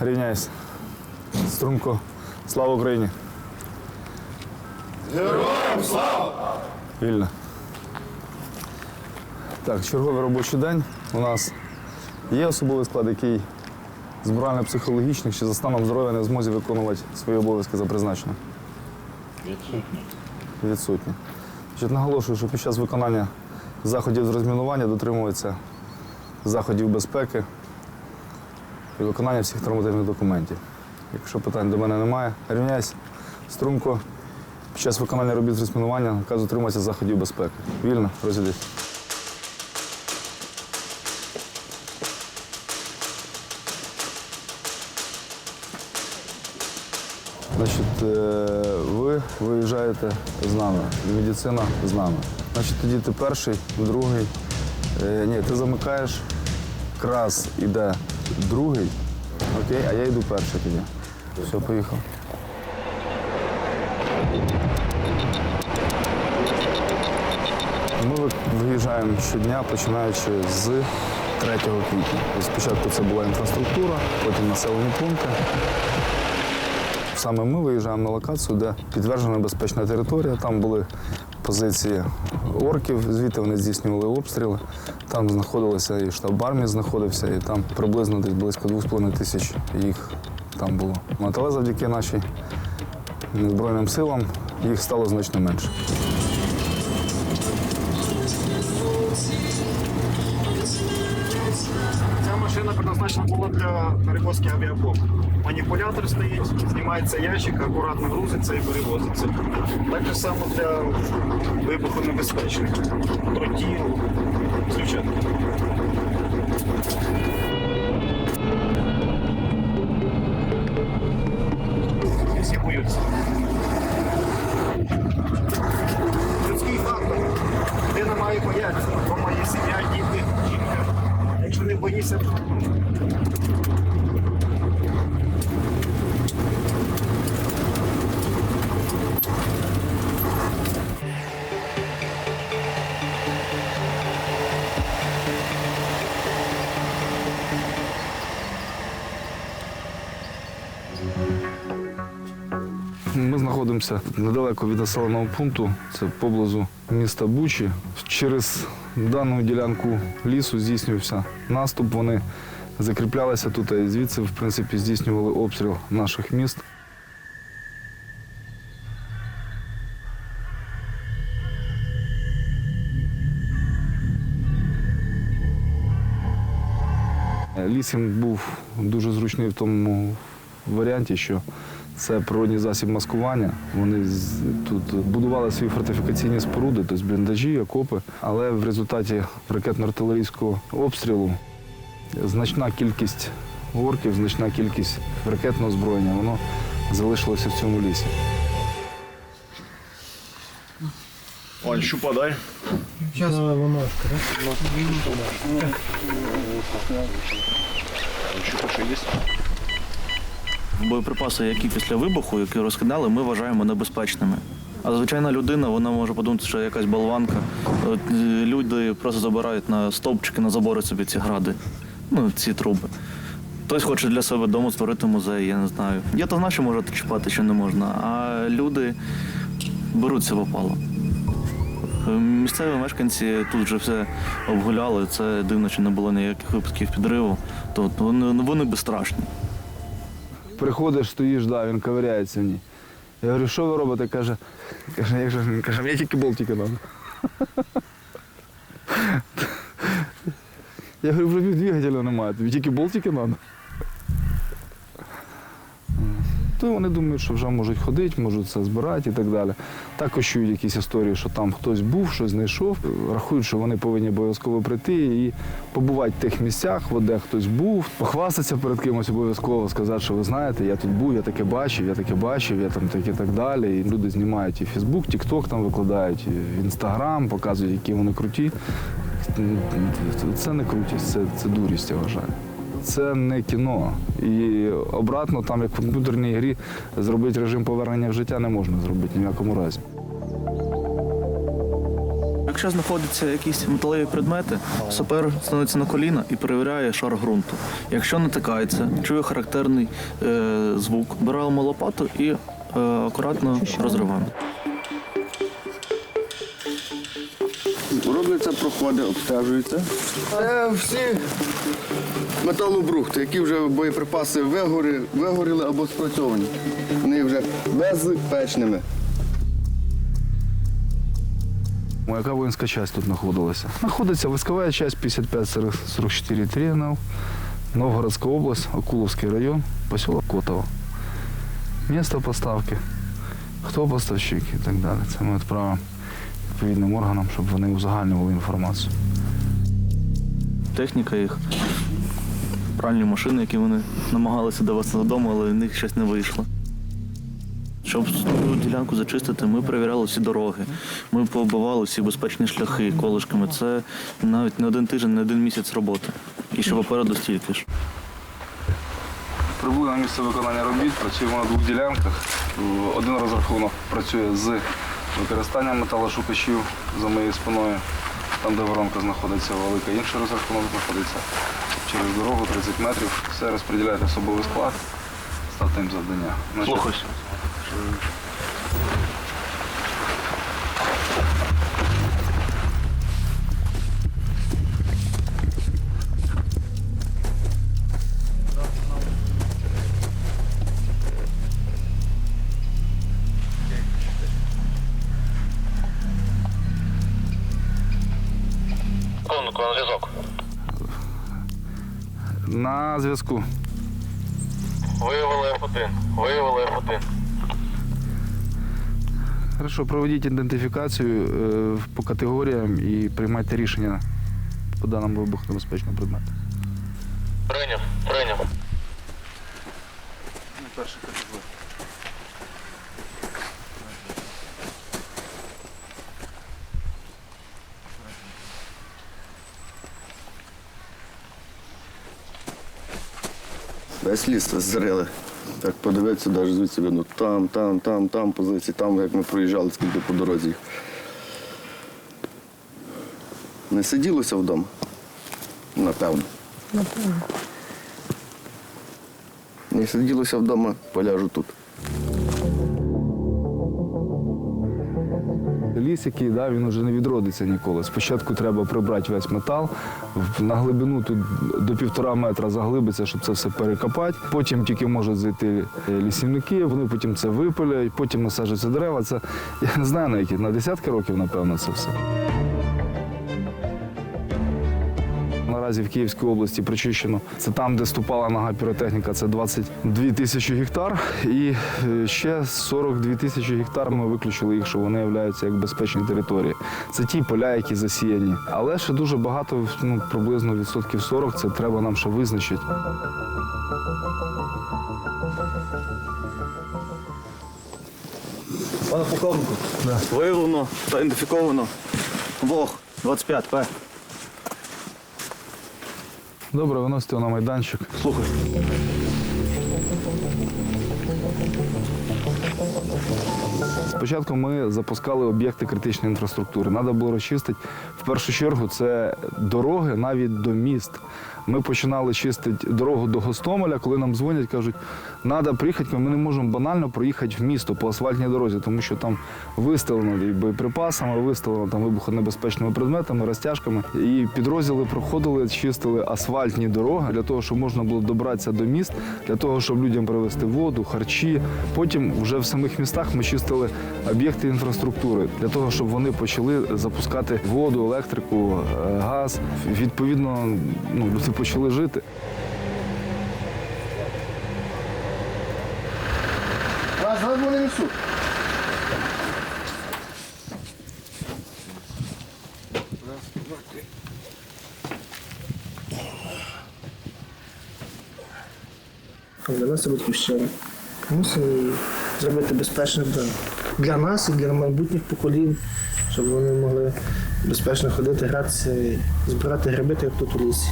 Рівняйся. Струнко. Слава Україні! Героям слава! Вільно. Так, черговий робочий день. У нас є особовий склад, який з морально-психологічних чи за станом здоров'я не в змозі виконувати свої обов'язки за призначенням. Відсутні. Відсутні. Значить, наголошую, що під час виконання заходів з розмінування дотримуються заходів безпеки і виконання всіх нормативних документів. Якщо питань до мене немає, рівняйся, струнко. Під час виконання робіт з розмінування наказ дотримуватися заходів безпеки. Вільно, розійдись. Виїжджаєте з нами, медицина з нами. Значить, тоді ти перший, другий. Е, Ні, ти замикаєш, крас іде другий, окей, а я йду перший тоді. Все, поїхав. Ми виїжджаємо щодня, починаючи з 3 квітня. Спочатку це була інфраструктура, потім населені пункти. Саме ми виїжджаємо на локацію, де підтверджена безпечна територія. Там були позиції орків, звідти вони здійснювали обстріли. Там знаходилися і штаб армії знаходився, і там приблизно десь близько 2,5 тисяч їх там було. От, Але завдяки нашій Збройним силам їх стало значно менше. Машина було для перевозки авіабомб. Маніпулятор стоїть, знімається ящик, акуратно грузиться і перевозиться. Так же само для вибухонебезпечних дротів, взрывчатки. Ми знаходимося недалеко від населеного пункту, це поблизу міста Бучі. Через дану ділянку лісу здійснювався наступ. Вони закріплялися тут і звідси, в принципі, здійснювали обстріл наших міст. Ліс їм був дуже зручний в тому варіанті, що це природній засіб маскування. Вони тут будували свої фортифікаційні споруди, тобто бліндажі, окопи. Але в результаті ракетно-артилерійського обстрілу значна кількість орків, значна кількість ракетного озброєння, воно залишилося в цьому лісі. Вань, щупа дай. Щупа ще є? Боєприпаси, які після вибуху, які розкидали, ми вважаємо небезпечними. А звичайна людина, вона може подумати, що якась болванка. От, е, Люди просто забирають на стовпчики, на забори собі ці гради, ну, ці труби. Хтось хоче для себе вдома створити музей, я не знаю. Я то знаю, що можна чіпати, що не можна. А люди беруться в опалу. Е, Місцеві мешканці тут вже все обгуляли. Це дивно, що не було ніяких випадків підриву. То вони, вони безстрашні. Приходиш, стоїш, да, він ковиряється в ній. Я говорю, що ви робите? Каже, каже, як же? Він каже, мені тільки болтики надо. Я говорю, вже двигателя немає, тобі тільки болтики треба. То вони думають, що вже можуть ходити, можуть це збирати і так далі. Також чують якісь історії, що там хтось був, щось знайшов. Рахують, що вони повинні обов'язково прийти і побувати в тих місцях, де хтось був, похвастатися перед кимось обов'язково, сказати, що ви знаєте, я тут був, я таке бачив, я таке бачив, я там таке так далі. І люди знімають і Фейсбук, Тікток там викладають, і Інстаграм, показують, які вони круті. Це не крутість, це, це дурість, я вважаю. Це не кіно. І обратно, там, як в комп'ютерній грі, зробити режим повернення в життя не можна зробити ні в якому разі. Якщо знаходяться якісь металеві предмети, сапер становиться на коліна і перевіряє шар ґрунту. Якщо натикається, чує характерний е, звук, беремо лопату і е, акуратно розриваємо. Робляться проходи, обстежуються. Це всі металобрухти, які вже боєприпаси вигорі, вигоріли або спрацьовані. Вони вже безпечними. Яка воїнська часть тут знаходилася? Знаходиться військова часть 55-44 Новгородська область, Окуловський район, поселок Котово. Місто поставки, хто поставщик і так далі. Це ми відправимо відповідним органам, щоб вони узагальнювали інформацію. Техніка їх, пральні машини, які вони намагалися довести додому, але в них щось не вийшло. Щоб цю ділянку зачистити, ми перевіряли всі дороги. Ми побивали всі безпечні шляхи колишками. Це навіть не один тиждень, не один місяць роботи. І ще попереду стільки ж. Прибули на місце виконання робіт, працюємо на двох ділянках. Один розрахунок працює з використанням металошукачів за моєю спиною, там, де воронка знаходиться велика. Інший розрахунок знаходиться через дорогу 30 метрів. Все розподіляєте особовий склад, ставте їм завдання. Значить, На зв'язку. Виявили F1. Виявили F1. Хорошо, проведіть ідентифікацію е, по категоріям і приймайте рішення по даному вибухонебезпечному предмету. Весь ліс зрили. Так подивитися, навіть звідси видно. Там, там, там, там позиції, там, як ми проїжджали, скільки по дорозі їх. Не сиділося вдома. Напевно. Напевно. Не сиділося вдома, поляжу тут. Ліс, який да, він вже не відродиться ніколи. Спочатку треба прибрати весь метал, на глибину тут до півтора метра заглибиться, щоб це все перекопати. Потім тільки можуть зайти е, лісівники, вони потім це випиляють, потім насаджуються дерева. Це я не знаю на які, на десятки років, напевно, це все. Наразі в Київській області причищено. Це там, де ступала нога піротехніка, це 22 тисячі гектар. І е, ще 42 тисячі гектар ми виключили їх, що вони являються як безпечні території. Це ті поля, які засіяні. Але ще дуже багато, ну приблизно відсотків 40, це треба нам ще визначити. Пане полковнику, виявлено та ідентифіковано Вог 25 П. Добре, виносите на майданчик. Слухай. Спочатку ми запускали об'єкти критичної інфраструктури. Треба було розчистити в першу чергу це дороги навіть до міст. Ми починали чистити дорогу до Гостомеля, коли нам дзвонять, кажуть, треба приїхати, ми не можемо банально проїхати в місто по асфальтній дорозі, тому що там виставлено і боєприпасами, виставлено там вибухонебезпечними предметами, розтяжками. І підрозділи проходили, чистили асфальтні дороги для того, щоб можна було добратися до міст, для того, щоб людям привезти воду, харчі. Потім вже в самих містах ми чистили об'єкти інфраструктури для того, щоб вони почали запускати воду, електрику, е, газ. Відповідно, ну, люди почали жити. А, зараз вони несуть. Для нас це батьківщина. Мусимо зробити безпечним для, для нас і для майбутніх поколінь, щоб вони могли безпечно ходити, гратися і збирати гриби, як тут у лісі.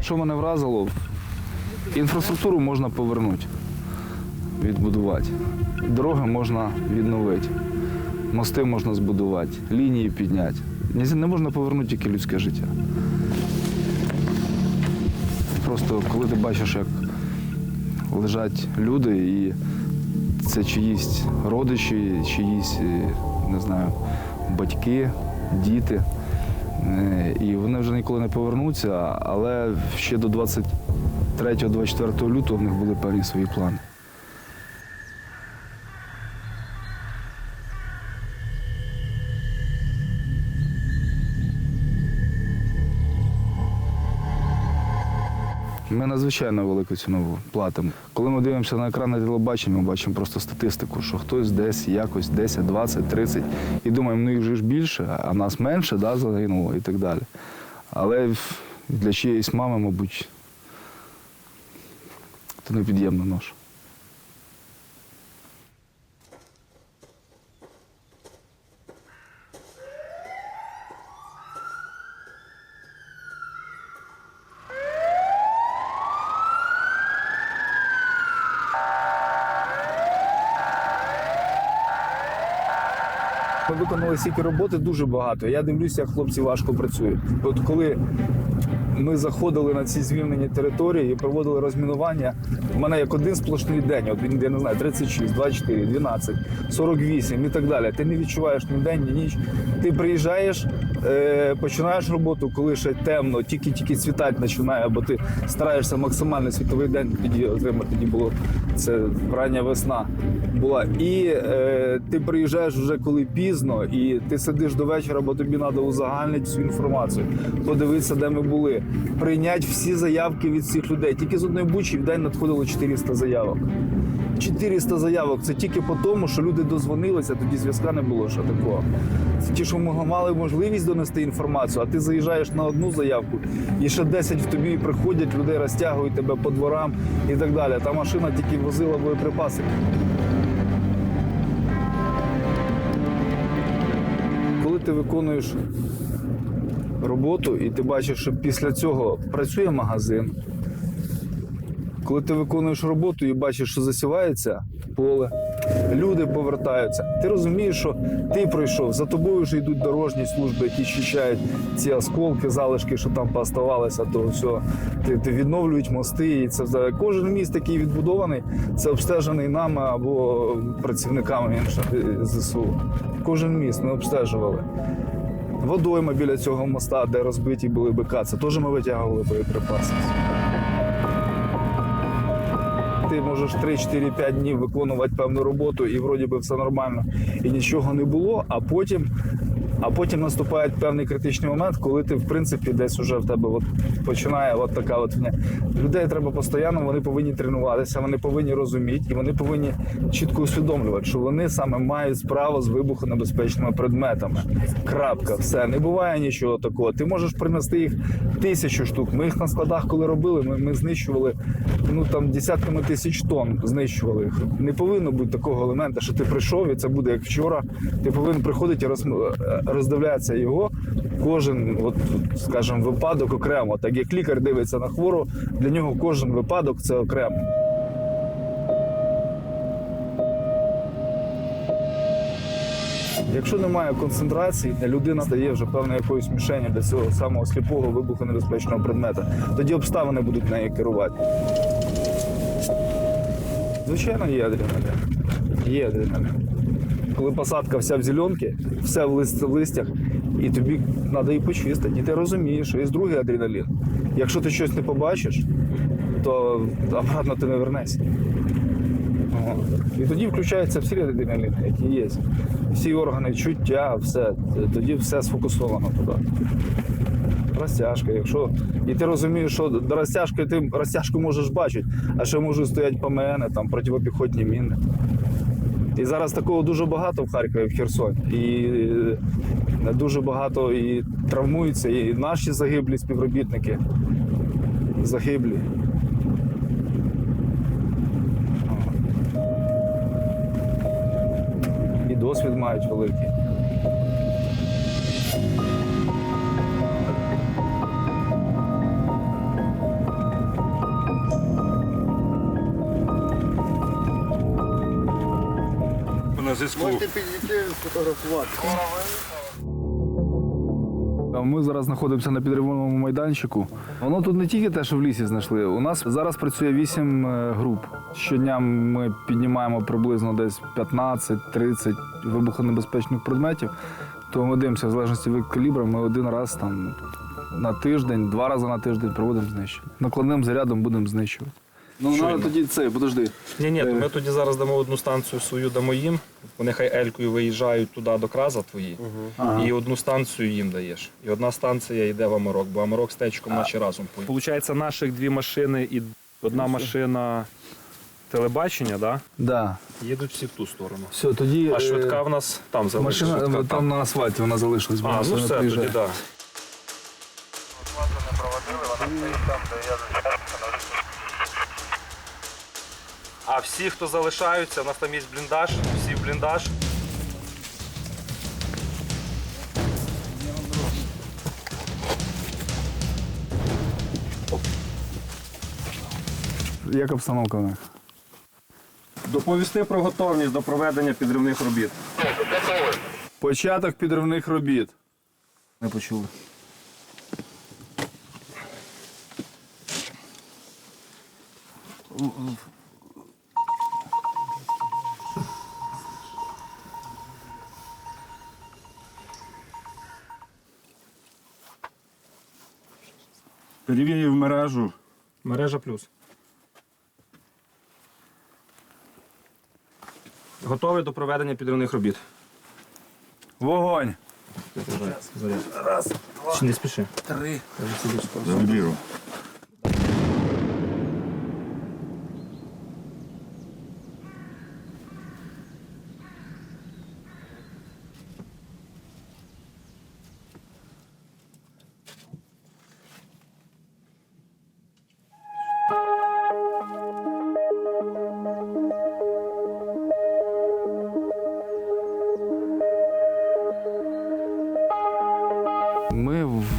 Що мене вразило, інфраструктуру можна повернути, відбудувати. Дороги можна відновити, мости можна збудувати, лінії підняти. Не можна повернути тільки людське життя. Просто коли ти бачиш, як лежать люди, і це чиїсь родичі, чиїсь, е, не знаю, батьки, діти. Е, І вони вже ніколи не повернуться, але ще до 23-24 лютого в них були певні свої плани. Ми надзвичайно велику ціну платимо. Коли ми дивимося на екрани телебачення, ми бачимо просто статистику, що хтось десь якось 10, 20, 30. І думаємо, ну їх же ж більше, а нас менше да, загинуло і так далі. Але для чиєїсь мами, мабуть, це непід'ємна ноша. Ми виконали стільки роботи дуже багато. Я дивлюся, як хлопці важко працюють. От коли ми заходили на ці звільнені території і проводили розмінування, у мене як один сплошний день, от я не знаю, 36, 24, 12, 48 і так далі. Ти не відчуваєш ні день, ні ніч. Ти приїжджаєш, е, починаєш роботу, коли ще темно, тільки-тільки світати починає, бо ти стараєшся максимально світовий день тоді отримати. Тоді було це рання весна була. І е, ти приїжджаєш вже коли пізно, і ти сидиш до вечора, бо тобі треба узагальнити всю інформацію, подивитися, де ми були, прийняти всі заявки від всіх людей. Тільки з одної бучі в день надходило 400 заявок. 400 заявок це тільки по тому, що люди дозвонилися, тоді зв'язка не було що такого. Це ті, що мали можливість донести інформацію, а ти заїжджаєш на одну заявку, і ще 10 в тобі приходять, людей розтягують тебе по дворам і так далі. Та машина тільки возила боєприпаси. Коли ти виконуєш роботу і ти бачиш, що після цього працює магазин, коли ти виконуєш роботу і бачиш, що засівається поле, люди повертаються, ти розумієш, що ти пройшов, за тобою вже йдуть дорожні служби, які чищають ці осколки, залишки, що там пооставалися, то все. Ти, ти відновлюють мости. І це все. кожен міст, який відбудований, це обстежений нами або працівниками інших е, ЗСУ. Кожен міст ми обстежували. Водойма біля цього моста, де розбиті були БК, це теж ми витягували боєприпаси. Ти можеш 3-4-5 днів виконувати певну роботу, і вроді би все нормально, і нічого не було. А потім, а потім наступає певний критичний момент, коли ти, в принципі, десь уже в тебе от починає от така от фігня. Людей треба постійно, вони повинні тренуватися, вони повинні розуміти, і вони повинні чітко усвідомлювати, що вони саме мають справу з вибухонебезпечними предметами. Крапка, все не буває нічого такого. Ти можеш принести їх тисячу штук. Ми їх на складах, коли робили, ми, ми знищували ну там десятками тисяч тонн знищували їх. Не повинно бути такого елемента, що ти прийшов і це буде як вчора. Ти повинен приходити і роз, роздивлятися його. Кожен, от скажімо, випадок окремо. Так як лікар дивиться на хвору, для нього кожен випадок це окремо. Якщо немає концентрації, людина стає вже певною якоюсь мішенью для цього самого сліпого вибухонебезпечного предмета. Тоді обставини будуть нею керувати. Звичайно, є адреналін. Є адреналін. Коли посадка вся в зеленці, все в, листях, і тобі треба її почистити. І ти розумієш, що є другий адреналін. Якщо ти щось не побачиш, то обратно ти не вернешся. І тоді включаються всі адреналіни, які є. Всі органи чуття, все. Тоді все сфокусовано туди. Розтяжка, якщо. І ти розумієш, що до розтяжки ти розтяжку можеш бачити, а ще можуть стояти ПМН, там протипіхотні міни. І зараз такого дуже багато в Харкові, в Херсоні. І е, дуже багато і травмуються, і наші загиблі співробітники загиблі. І досвід мають великий. Зв'язку. Можете підійти сфотографувати. Ми зараз знаходимося на підривному майданчику. Воно тут не тільки те, що в лісі знайшли. У нас зараз працює вісім е, груп. Щодня ми піднімаємо приблизно десь 15-30 вибухонебезпечних предметів. То ми дивимося, в залежності від калібра, ми один раз там на тиждень, два рази на тиждень проводимо знищення. Накладним зарядом будемо знищувати. Ну, треба тоді це, подожди. Ні, ні, то ми тоді зараз дамо одну станцію свою дамо їм. Вони хай елькою виїжджають туди до краза твої, і одну станцію їм даєш. І одна станція йде в Амарок, бо Амарок з течком наче разом поїдуть. Получається, наших дві машини і одна машина телебачення, да? Да. їдуть всі в ту сторону. Все, тоді. А е, швидка в нас там залишилась. Машина швидка е, там на асфальті вона залишилась. бо А, вона ну сьогодні все, приїжджає. тоді так. А всі, хто залишаються, у нас там є бліндаж, всі в бліндаж. Як обстановка в них? Доповісти про готовність до проведення підривних робіт. Початок підривних робіт. Не почули. Перевірив мережу. Мережа плюс. Готовий до проведення підривних робіт. Вогонь! Раз. Чи не спіши. три. Ми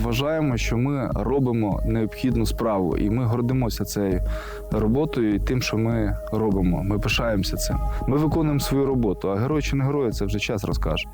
вважаємо, що ми робимо необхідну справу, і ми гордимося цією роботою і тим, що ми робимо. Ми пишаємося цим. Ми виконуємо свою роботу. А герой чи не герой, це вже час розкаже.